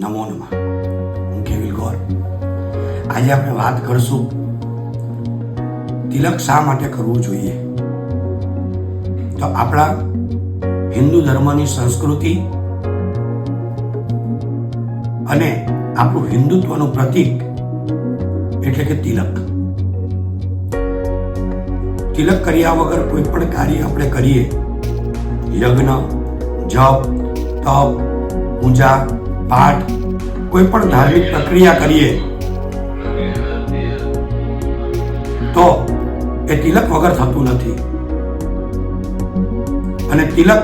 નમો નમઃ. હું કેવિલ ગોર. આજે આપણે વાત કરશું તિલક શા માટે કરવું જોઈએ? તો આપણા હિન્દુ ધર્મની સંસ્કૃતિ અને આપણું હિન્દુત્વનું પ્રતીક એટલે કે તિલક. તિલક કર્યા વગર કોઈ પણ કાર્ય આપણે કરીએ. યજ્ઞ, જપ, તપ, પૂજા પાઠ કોઈ પણ ધાર્મિક પ્રક્રિયા કરીએ, તો એ તિલક વગર થતું નથી. અને તિલક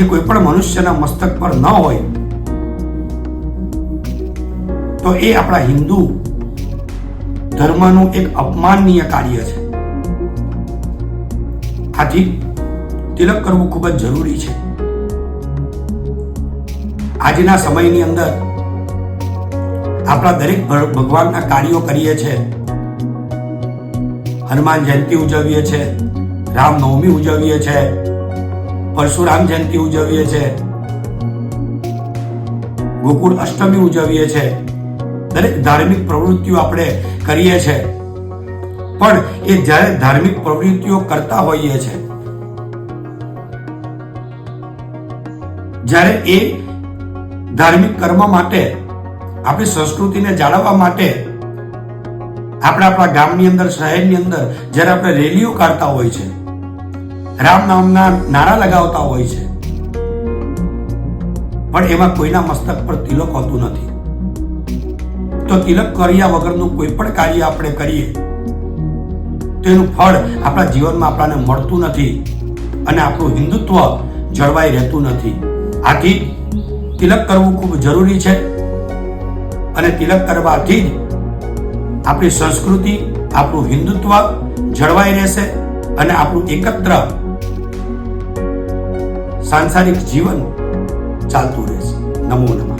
એ કોઈ પણ મનુષ્યના મસ્તક પર ન હોય, તો એ આપણા હિન્દુ ધર્મનું એક અપમાનનીય કાર્ય છે. આથી તિલક કરવું ખૂબ જ જરૂરી છે. આજના સમયની અંદર આપણા દરેક ભગવાનના કાર્યો કરીએ છીએ હનુમાન જયંતિ ઉજવીએ છીએ રામનવમી ઉજવીએ છીએ પરશુરામ જયંતિ ઉજવીએ છીએ ગોકુળ અષ્ટમી ઉજવીએ છીએ દરેક ધાર્મિક પ્રવૃત્તિઓ આપણે કરીએ છીએ પણ એ જ્યારે ધાર્મિક પ્રવૃત્તિઓ કરતા હોઈએ છીએ જ્યારે એ ધાર્મિક કર્મ માટે, આપણી સંસ્કૃતિને જાળવવા માટે, આપણે આપણા ગામની અંદર, શહેરની અંદર, જ્યારે આપણે રેલીઓ કાઢતા હોય છે, રામ નામના નારા લગાવતા હોય છે, પણ એમાં કોઈના મસ્તક પર તિલક હોતું નથી. તો તિલક કર્યા વગરનું કોઈ પણ કાર્ય આપણે કરીએ તેનું ફળ આપણા જીવનમાં આપણને મળતું નથી અને આપણું હિન્દુત્વ જળવાઈ રહેતું નથી. આથી તિલક કરવું ખૂબ જરૂરી છે. અને તિલક કરવાથી જ આપણી સંસ્કૃતિ, આપણું હિન્દુત્વ જળવાઈ રહેશે અને આપણું એકત્ર સાંસારિક જીવન ચાલતું રહેશે. નમો નમઃ.